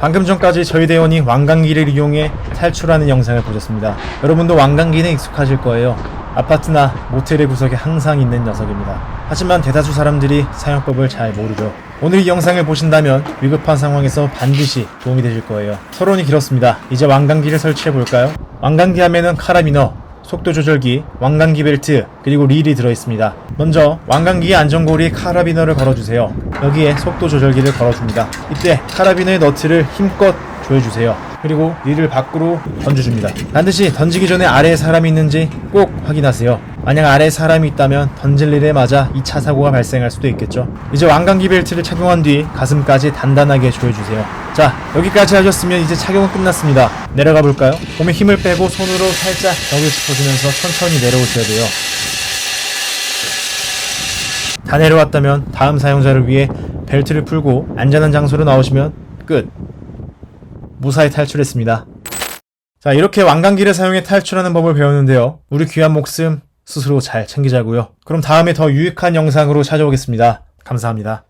방금 전까지 저희 대원이 왕관기를 이용해 탈출하는 영상을 보셨습니다. 여러분도 왕관기는 익숙하실 거예요. 아파트나 모텔의 구석에 항상 있는 녀석입니다. 하지만 대다수 사람들이 사용법을 잘 모르죠. 오늘 이 영상을 보신다면 위급한 상황에서 반드시 도움이 되실 거예요. 서론이 길었습니다. 이제 왕관기를 설치해 볼까요? 왕관기 하면은 카라비너, 속도 조절기, 왕관기 벨트, 그리고 릴이 들어있습니다. 먼저 왕관기의 안전고리 카라비너를 걸어주세요. 여기에 속도 조절기를 걸어줍니다. 이때 카라비너의 너트를 힘껏 조여주세요. 그리고 릴을 밖으로 던져줍니다. 반드시 던지기 전에 아래에 사람이 있는지 꼭 확인하세요. 만약 아래에 사람이 있다면 던질 릴에 맞아 2차 사고가 발생할 수도 있겠죠. 이제 왕관기 벨트를 착용한 뒤 가슴까지 단단하게 조여주세요. 자, 여기까지 하셨으면 이제 착용은 끝났습니다. 내려가 볼까요? 몸에 힘을 빼고 손으로 살짝 벽을 짚어주면서 천천히 내려오셔야 돼요. 다 내려왔다면 다음 사용자를 위해 벨트를 풀고 안전한 장소로 나오시면 끝. 무사히 탈출했습니다. 자, 이렇게 왕관기를 사용해 탈출하는 법을 배웠는데요. 우리 귀한 목숨 스스로 잘 챙기자고요. 그럼 다음에 더 유익한 영상으로 찾아오겠습니다. 감사합니다.